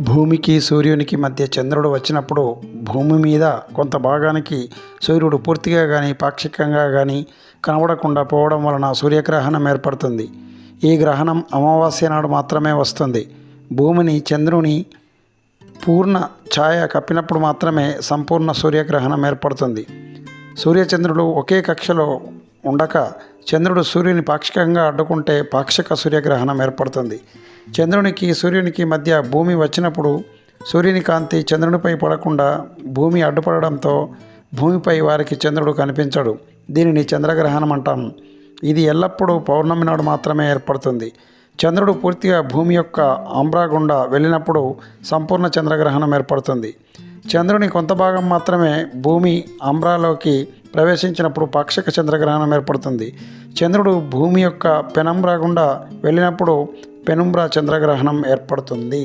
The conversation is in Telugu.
భూమికి సూర్యునికి మధ్య చంద్రుడు వచ్చినప్పుడు భూమి మీద కొంత భాగానికి సూర్యుడు పూర్తిగా కానీ పాక్షికంగా కానీ కనబడకుండా పోవడం వలన సూర్యగ్రహణం ఏర్పడుతుంది. ఈ గ్రహణం అమావాస్య నాడు మాత్రమే వస్తుంది. భూమిని చంద్రుని పూర్ణ ఛాయ కప్పినప్పుడు మాత్రమే సంపూర్ణ సూర్యగ్రహణం ఏర్పడుతుంది. సూర్యచంద్రుడు ఒకే కక్షలో ఉండక చంద్రుడు సూర్యుని పాక్షికంగా అడ్డుకుంటే పాక్షిక సూర్యగ్రహణం ఏర్పడుతుంది. చంద్రునికి సూర్యునికి మధ్య భూమి వచ్చినప్పుడు సూర్యుని కాంతి చంద్రునిపై పడకుండా భూమి అడ్డుపడడంతో భూమిపై వారికి చంద్రుడు కనిపించడు. దీనిని చంద్రగ్రహణం అంటాం. ఇది ఎల్లప్పుడూ పౌర్ణమి నాడు మాత్రమే ఏర్పడుతుంది. చంద్రుడు పూర్తిగా భూమి యొక్క ఆంబ్రా గుండా వెళ్ళినప్పుడు సంపూర్ణ చంద్రగ్రహణం ఏర్పడుతుంది. చంద్రుని కొంత భాగం మాత్రమే భూమి ఆంబ్రాలోకి ప్రవేశించినప్పుడు పాక్షిక చంద్రగ్రహణం ఏర్పడుతుంది. చంద్రుడు భూమి యొక్క పెనంబ్రా గుండా వెళ్ళినప్పుడు పెనుంబ్రా చంద్రగ్రహణం ఏర్పడుతుంది.